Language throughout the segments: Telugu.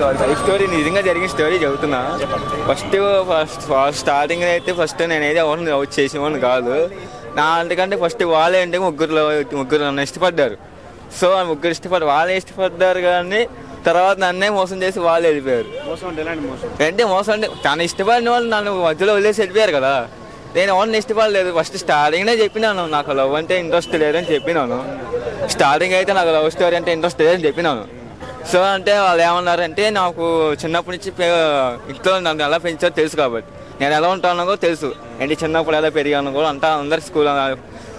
లైఫ్ స్టోరీ నిజంగా జరిగిన స్టోరీ చెబుతున్నా. ఫస్ట్ ఫస్ట్ స్టార్టింగ్ అయితే ఫస్ట్ నేనైతే ఎవరిని చేసేవాడిని కాదు. నా అంతకంటే ఫస్ట్ వాళ్ళే అంటే ముగ్గురు ముగ్గురు నన్ను ఇష్టపడ్డారు. సో ఆ ముగ్గురు ఇష్టపడ్డారు వాళ్ళే ఇష్టపడ్డారు కానీ తర్వాత నన్నే మోసం చేసి వాళ్ళు వెళ్ళిపోయారు. అంటే మోసం? అంటే తను ఇష్టపడిన వాళ్ళు నన్ను మధ్యలో వదిలేసి వెళ్ళిపోయారు కదా. నేను ఎవరిని ఇష్టపడలేదు. ఫస్ట్ స్టార్టింగ్నే చెప్పినాను. నాకు లవ్ అంటే ఇంట్రెస్ట్ లేదని చెప్పినాను. స్టార్టింగ్ అయితే నాకు లవ్ స్టోరీ అంటే ఇంట్రెస్ట్ లేదని చెప్పినాను. సో అంటే వాళ్ళు ఏమన్నారంటే నాకు చిన్నప్పటి నుంచి పే- ఇంట్లో నన్ను ఎలా పెంచారో తెలుసు కాబట్టి. నేను ఎలా ఉంటానో కూడా తెలుసు. ఏంటి చిన్నప్పుడు ఎలా పెరిగాను కూడా అంతా అందరి స్కూల్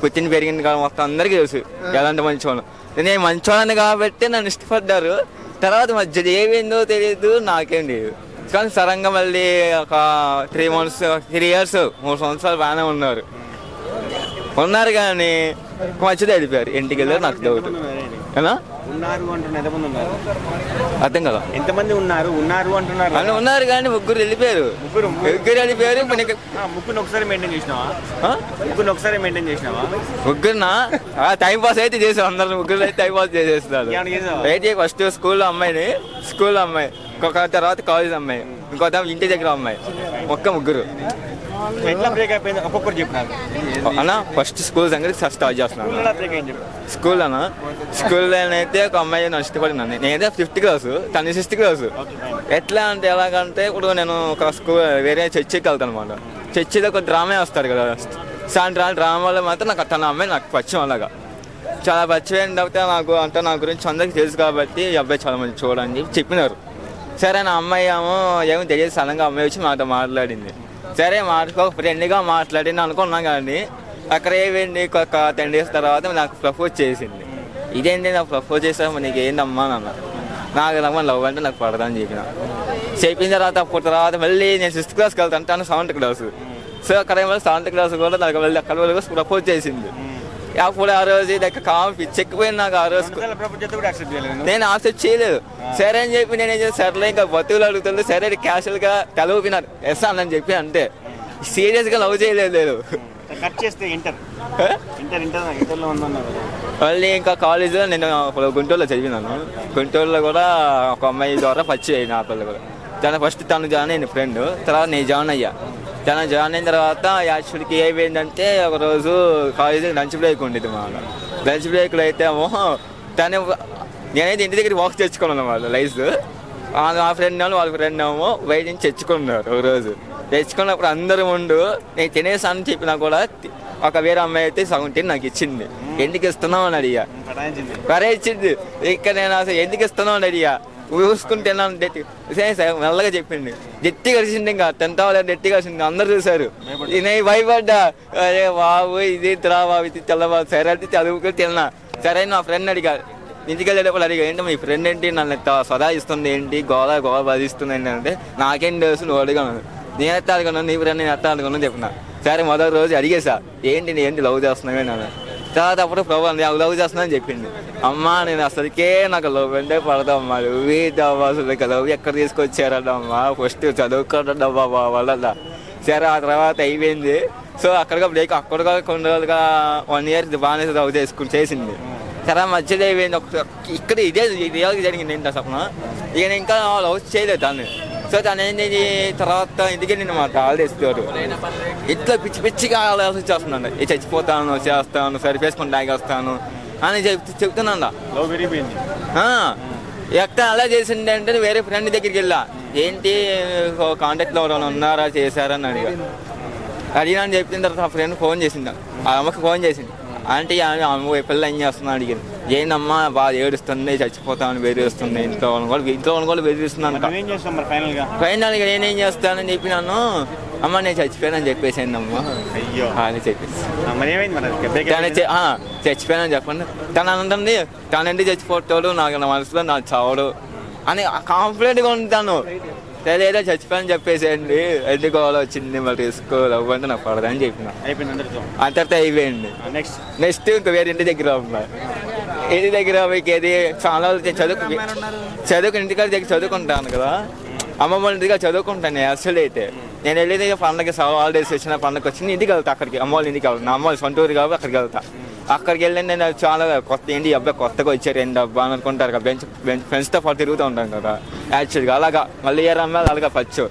కూర్చుని పెరిగింది కానీ మొత్తం అందరికీ తెలుసు ఎలాంటి మంచివాళ్ళు నేను మంచివాడిని కాబట్టి నన్ను ఇష్టపడ్డారు. తర్వాత మధ్యలో ఏమైందో తెలియదు నాకేం లేదు. కానీ సడన్గా మళ్ళీ ఒక త్రీ మంత్స్ త్రీ ఇయర్స్ మూడు సంవత్సరాలు బాగానే ఉన్నారు. ఉన్నారు కానీ మధ్యలో వెళ్ళిపోయారు ఇంటికి వెళ్ళారు నాకు డౌట్ ఏనా? ఉన్నారు అంటున్నారు. ఎంతమంది ఉన్నారు? అర్థం కదా. ఎంతమంది ఉన్నారు? ఉన్నారు అంటున్నారు. అని ఉన్నారు కానీ ముగ్గురు వెళ్ళిపోయారు. ముగ్గురు ముగ్గురు. వెళ్ళిపోయారు ముగ్గురిని ఒకసారి మెయింటైన్ చేసినావా? ఆ? ముగ్గురిని ఒకసారి మెయింటైన్ చేసినావా? ముగ్గురునా? టైం పాస్ అయితే చేసాం అందరు. ముగ్గురు అయితే టైం పాస్ చేసేస్తున్నారు? అయితే ఫస్ట్ స్కూల్లో అమ్మాయిని. స్కూల్లో అమ్మాయి. ఇంకొక తర్వాత కాలేజ్ అమ్మాయి. ఇంకో ఇంటి దగ్గర అమ్మాయి. ఒక్క ముగ్గురు. ఎట్లా బ్రేక్ అయిపోయింది. ఒక్కొక్కరు చెప్పు నాకు అన్న ఫస్ట్ స్కూల్ సంగతి స్టార్ట్ చేస్తున్నాను స్కూల్ అన్న స్కూల్లో అయితే ఒక అమ్మాయి నన్ను ఇష్టపడినాను నేనైతే ఫిఫ్త్ క్లాస్ తను సిక్స్త్ క్లాస్ ఎట్లా అంటే ఎలాగంటే ఇప్పుడు నేను ఒక స్కూల్ వేరే చర్చికి వెళ్తాను అనమాట చర్చిలో ఒక డ్రామా వస్తారు కదా. సాయంత్రాలు డ్రామాలో మాత్రం నాకు తన అమ్మాయి నాకు పరిచయం అలాగా. చాలా పరిచయం తర్వాత నాకు అంటే నా గురించి అందరికీ తెలుసు కాబట్టి ఈ అబ్బాయి చాలా మంది చూడని చెప్పి చెప్పినారు. సరే నా అమ్మాయి ఏమో ఏమో తెలియదు సడన్గా అమ్మాయి వచ్చి మాతో మాట్లాడింది. సరే మాట్లాడుకో ఫ్రెండ్గా మాట్లాడింది అనుకున్నాం కానీ అక్కడ ఏమైంది? ఒక టెన్ డేస్ తర్వాత నాకు ప్రపోజ్ చేసింది ఇదేంటి నాకు ప్రపోజ్ చేసావు నీకు ఏందమ్మా అని అన్న నాకు రమ్మ లవ్ అంటే నాకు పడదని చెప్పిన. చెప్పిన తర్వాత అప్పుడు తర్వాత మళ్ళీ నేను సిక్స్త్ క్లాస్కి వెళ్తాను సెవెంత్ క్లాస్ సో అక్కడ ఏమో సెవెంత్ క్లాస్ కూడా నాకు వెళ్ళి అక్కడ వెళ్ళి ప్రపోజ్ చేసింది అప్పుడు ఆ రోజు లైక్ కామ్ పిచ్చెక్కిపోయింది నాకు ఆ రోజు. యాక్సెప్ట్ చేయలేదు? నేను ఆశ చేయలేదు. సరే అని చెప్పి నేను ఏం చేసి సరేలే ఇంకా బతుకులు అడుగుతుంది సరే క్యాషువల్గా తలూపినారు ఎస్ అని చెప్పి అంతే. సీరియస్గా లవ్ చేయలేదు లేదు కట్ చేస్తే ఇంటర్. ఇంటర్ ఇంటర్ ఇంటర్లో ఉందన్నారు మళ్ళీ ఇంకా కాలేజ్లో నేను గుంటూరులో చదివినాను. గుంటూరులో కూడా ఒక అమ్మాయి ద్వారా పరిచయం అయ్యింది ఆ పిల్ల కూడా. తను ఫస్ట్ తను జాయిన్ అయింది ఫ్రెండ్ తర్వాత నేను జాయిన్ అయ్యా. తను జాయిన్ అయిన తర్వాత యాక్చువల్కి ఏమైందంటే ఒక రోజు కాలేజ్ లంచ్ బ్రేక్ ఉండేది మా లంచ్ బ్రేక్లో అయితే తను నేనైతే ఇంటి దగ్గర వాక్ తెచ్చుకున్నాను వాళ్ళు లైఫ్. మా ఫ్రెండ్ వాళ్ళు వాళ్ళ ఫ్రెండ్ ఏమో బయట నుంచి తెచ్చుకున్నారు ఒక రోజు తెచ్చుకున్నప్పుడు అందరూ ఉండు నేను తినేసాను చెప్పినా కూడా ఒక వేరే అమ్మాయి అయితే సగం తిని నాకు ఇచ్చింది. ఎందుకు ఇస్తున్నావు అని అడిగా. ఇచ్చింది ఇక్కడ నేను అసలు ఎందుకు ఇస్తున్నావు అని అడిగా. ఊసుకుంటున్నాను డెట్టి సరే మెల్లగా చెప్పింది డెట్టి కలిసింది ఇంకా టెన్త్ అవ్వలేదు డెట్టి కలిసింది అందరు చూశారు. నేను భయపడ్డా. అరే బాబు ఇది తిరా బాబు ఇది తెల్లబాబు సరే అంటే చదువుకుని తిన్నా. సరే నా ఫ్రెండ్ అడిగా. ఇంటికి వెళ్ళేటప్పుడు అడిగా ఏంటి మీ ఫ్రెండ్ ఏంటి? నన్ను సదా ఇస్తుంది ఏంటి? గోదా గోదా బాధిస్తుంది ఏంటి? అంటే నాకేం తెలుసు నువ్వు అడిగాను. నేను ఎత్తా అడిగాను? నీ ఫ్రెండ్ నేను ఎత్తా అడిగాను? చెప్పిన. సరే మొదటి రోజు అడిగేసా. ఏంటి ఏంటి లవ్ చేస్తున్నావే? నన్ను తర్వాత అప్పుడు ప్రభు నేను లవ్ చేస్తున్నా అని చెప్పింది అమ్మా నేను అసలుకే నాకు లవ్ అంటే పడదమ్మా నువ్వు అసలు? లవ్ ఎక్కడ తీసుకొచ్చారమ్మా ఫస్ట్ చదువుకోవడం వాళ్ళ సరే ఆ తర్వాత అయిపోయింది. సో అక్కడగా బ్రేక్ అక్కడగా కొన్ని రోజులుగా వన్ ఇయర్ బాగానే లవ్ చేసుకుని చేసింది. సరే మధ్యలో అయిపోయింది. ఒక ఇక్కడ ఇదే రియల్గా జరిగింది ఏంటి సపన ఇక నేను ఇంకా లవ్ చేయలేదు దాన్ని. సో తను ఏంటి తర్వాత ఇంటికి నేను మా హాలిడేస్ తోడు ఇట్లా పిచ్చి పిచ్చిగా ఆలోచించేస్తున్నాను ఇది చచ్చిపోతాను చేస్తాను సరిపేసుకొని తాగేస్తాను అని చెప్తూ చెప్తున్నాను ఎక్కడ అలా చేసింది అంటే వేరే ఫ్రెండ్ దగ్గరికి వెళ్ళా. ఏంటి కాంటాక్ట్లో ఎవరైనా ఉన్నారా చేశారని అడిగా. అడిగినా అని చెప్పిన తర్వాత ఆ ఫ్రెండ్ ఫోన్ చేసింది. ఆ అమ్మకి ఫోన్ చేసింది. అంటే ఆమె అమ్మ ఈ పిల్ల ఏం చేస్తున్నా అడిగింది. ఏందమ్మా బాగా ఏడుస్తుంది చచ్చిపోతామని బెదిరిస్తుంది. ఇంట్లో వాళ్ళని కూడా ఇంట్లో వాళ్ళని కూడా బెదిరిస్తున్నాను ఫైనల్గా? నేనేం చేస్తానని చెప్పినాను అమ్మ నేను చచ్చిపోయానని చెప్పేసాను అమ్మ అయ్యో అని చెప్పేసి. తన చచ్చిపోయానని చెప్పండి. తను అంటుంది తనండి చచ్చిపోతాడు? నాకు నా మనసులో నాకు చావడు. అని కాన్ఫిడెంట్గా ఉంటాను లేదా చచ్చిపోయానని చెప్పేసేయండి ఎందుకు అలా వచ్చింది? మరి రిస్క్ అవ్వండి నాకు పడదని చెప్పిన. అయిపోయింది అందరితో? ఆ తర్వాత అయిపోయింది. నెక్స్ట్ నెక్స్ట్ ఇంకా వేరే ఇంటి దగ్గర ఉన్నా. ఇంటి దగ్గర మీకు ఏది చాలా చదువు చదువుకు ఇంటికాడ దగ్గర చదువుకుంటాను కదా. అమ్మమ్మ ఇంటిగా చదువుకుంటాను అసలు అయితే. నేను వెళ్ళేది పండగ హాలిడేస్ వచ్చిన పండగ వచ్చి ఇంటికి వెళ్తా అక్కడికి. అమ్మ వాళ్ళ ఇంటికి వెళ్తా. నా అమ్మ వాళ్ళ సొంత ఊరు కాబట్టి అక్కడికి వెళ్తా. అక్కడికి వెళ్ళి నేను చాలా కొత్త ఏంటి అబ్బాయి కొత్తగా వచ్చారు ఏంటి అబ్బా అని అనుకుంటారు కదా. బెంచ్ బెంచ్ ఫ్రెండ్స్తో పాటు తిరుగుతూ ఉంటాం కదా. యాక్చువల్గా అలాగా మళ్ళీ ఏ అమ్మాయి అలాగా పచ్చు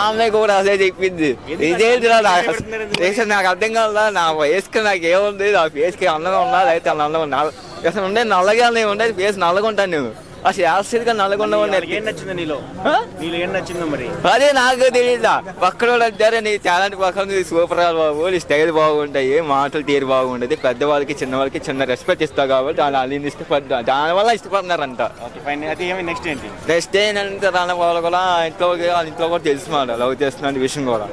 ఆమె కూడా అదే చెప్పింది. ఇదేంటి నాకు నాకు అర్థం కాదా నా వయసుకి నాకు ఏముంది? నా ఫేస్కి అందంగా ఉన్నా అయితే అందంగా ఉన్నా అసలు ఉండే నల్లగా ఉండేది ఫేస్ నల్లగా ఉంటాను నేను. అసలు యాసిడ్గా నీకు ఉండవు ఏం నచ్చింది నీలో? ఏం నచ్చిందో మరి? అదే నాకు తెలియదా పక్కన అంటారే నీ టాలెంట్ పక్కన సూపర్ బాబు నీ స్టైల్ బాగుంటాయి మాటలు తీరు బాగుంటది పెద్దవాళ్ళకి చిన్న వాళ్ళకి చిన్న రెస్పెక్ట్ ఇస్తావు కాబట్టి దాని వాళ్ళని ఇష్టపడ్డా దానివల్ల అయితే ఏమి నెక్స్ట్ ఏంటి? నెక్స్ట్ ఏంటంటే రాని వాళ్ళు కూడా ఇంట్లో వాళ్ళ ఇంట్లో కూడా తెలుసు మాట లవ్ చేస్తున్న విషయం కూడా.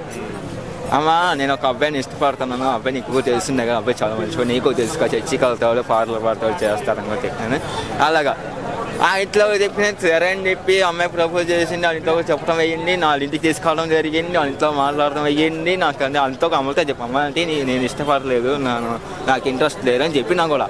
అమ్మా నేను ఒక అబ్బాయిని ఇష్టపడుతున్నాను అబ్బాయి నీకు తెలిసిందే కదా అబ్బాయి చాలా మంచిగా నీకు తెలుసు కదా చర్చికి వెళ్తాడు పాటలు పాడతాడు చెప్పాను అలాగా. ఇంట్లో చెప్పిన సరే అని చెప్పి అమ్మాయి ప్రపోజ్ చేసింది. వాళ్ళ ఇంట్లో చెప్పడం అయ్యింది నా ఇంటికి తీసుకోవడం జరిగింది. వాళ్ళ ఇంట్లో మాట్లాడడం అయ్యింది నాకు అంటే వాళ్ళ ఇంట్లో అమ్మతో చెప్పు. అమ్మ అంటే నేను ఇష్టపడలేదు. నేను నాకు ఇంట్రెస్ట్ లేదు అని చెప్పినా కూడా.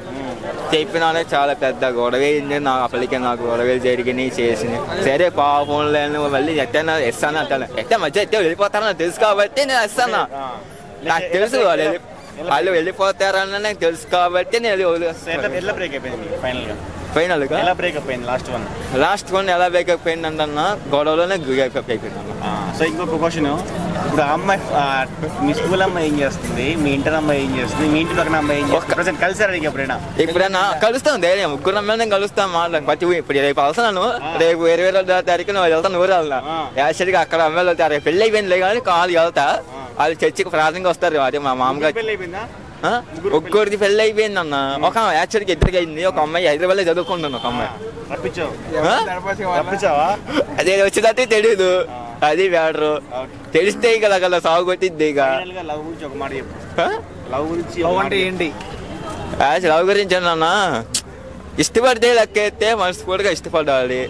చెప్పినానే చాలా పెద్ద గొడవ అయింది. నా అప్పటికే నాకు గొడవలు జరిగినాయి చేసినాయి. సరే పాపం లేను మళ్ళీ ఎట్టైనా ఇస్తాను అంటాను. ఎట్ట మధ్య ఎట్ట వెళ్ళిపోతారని తెలుసు కాబట్టి నేను ఇస్తాను ఆ. నాకు తెలుసు వాళ్ళు వెళ్ళి- వాళ్ళు వెళ్ళిపోతారని నాకు తెలుసు కాబట్టి నేను వెళ్ళి బ్రేక్ అయిపోయింది? ఫైనల్ ఎలా బ్రేక్ అయిపోయింది లాస్ట్ వన్ లాస్ట్ కొన్ని ఎలా బ్రేకప్ అయిందంటన్నా గొడవలోనే బ్రేకప్ అయిపోయింది సో ఇంకొక క్వశ్చన్ ఇప్పుడు అమ్మాయి మీ స్కూల్ అమ్మాయి ఏం చేస్తుంది? మీ ఇంటర్ అమ్మాయి ఏం చేస్తుంది? మీ ఇంటి పక్కన అమ్మాయి ఏం చేస్తుంది? ఒక్క- ప్రజెంట్ కలిసారా నీకు ఎప్పుడైనా? ఇప్పుడన్నా కలుస్తాం ధైర్యం. ముగ్గురు అమ్మాయిని నేను కలుస్తాను మాట్లాడు ప్రతి ఇప్పుడు రేపు అవసరాను రేపు వేరే వేరే తారీఖు నువ్వు వెళ్తాను ఊరు వెళ్తా. యాక్చువల్గా అక్కడ అమ్మాయిలు వెళ్తారు. పెళ్ళి అయిపోయింది కానీ కాలు వెళ్తా. వాళ్ళు చర్చికి ప్రార్థనగా వస్తారు. అదే మా మామగారు ఒక్కోడిది పెళ్ళి అయిపోయింది అన్న ఒక యాక్చువల్గా ఇద్దరికి అయింది ఒక అమ్మాయి హైదరాబాద్లో చదువుకుంటాను ఒక అమ్మాయి అదే వచ్చినట్టే తెలియదు అది వేడరు ఓకే తెలిస్తే ఇక అలా సాగు కొట్టిద్ది ఇక లవ్ గురించి ఒక మాట? లవ్ గురించి లవ్ అంటే ఏంటి గురించి అన్న ఇష్టపడితే లెక్కైతే మనస్ఫూర్తిగా ఇష్టపడాలి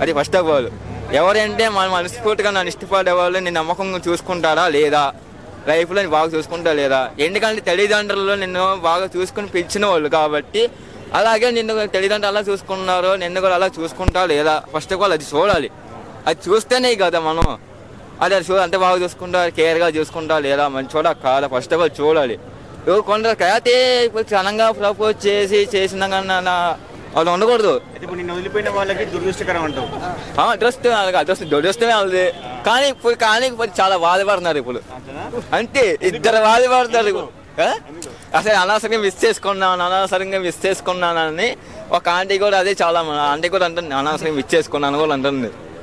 అది ఫస్ట్ ఆఫ్ ఆల్ ఎవరంటే మన మనస్ఫూర్తిగా నన్ను ఇష్టపడే వాళ్ళు నేను నమ్మకంగా చూసుకుంటారా లేదా లైఫ్లో బాగా చూసుకుంటా లేదా? ఎందుకంటే తల్లిదండ్రులు నిన్ను బాగా చూసుకుని పెంచిన వాళ్ళు కాబట్టి అలాగే నిన్ను తల్లిదండ్రులు అలా చూసుకున్నారు నిన్ను కూడా అలా చూసుకుంటా లేదా? ఫస్ట్ ఆఫ్ ఆల్ అది చూడాలి. అది చూస్తేనే కదా మనం. అదే చూ అంత బాగా చూసుకుంటా కేర్గా చూసుకుంటా లేదా? మంచోడా కాదా? ఫస్ట్ ఆఫ్ ఆల్ చూడాలి. కొందరు అయితే ఇప్పుడు ఘనంగా ప్రపోజ్ చేసి చేసిన కన్నా వాళ్ళు ఉండకూడదు. అయితే ఇప్పుడు నిన్ను వదిలిపోయిన వాళ్ళకి దురదృష్టకరం అంటావు. అదృష్టం అదృష్టం దురదృష్టమే వాళ్ళది. కానీ ఇప్పుడు కానీ ఇప్పుడు చాలా బాధపడుతున్నారు ఇప్పుడు. అంతే ఇద్దరు. ఆ? అసలు అనవసరంగా మిస్ చేసుకున్నాను అనవసరంగా మిస్ చేసుకున్నానని ఒక ఆంటీ కూడా అదే చాలా ఆంటీ కూడా అంటుంది అనవసరంగా మిస్ చేసుకున్నాను కూడా అంటుంది.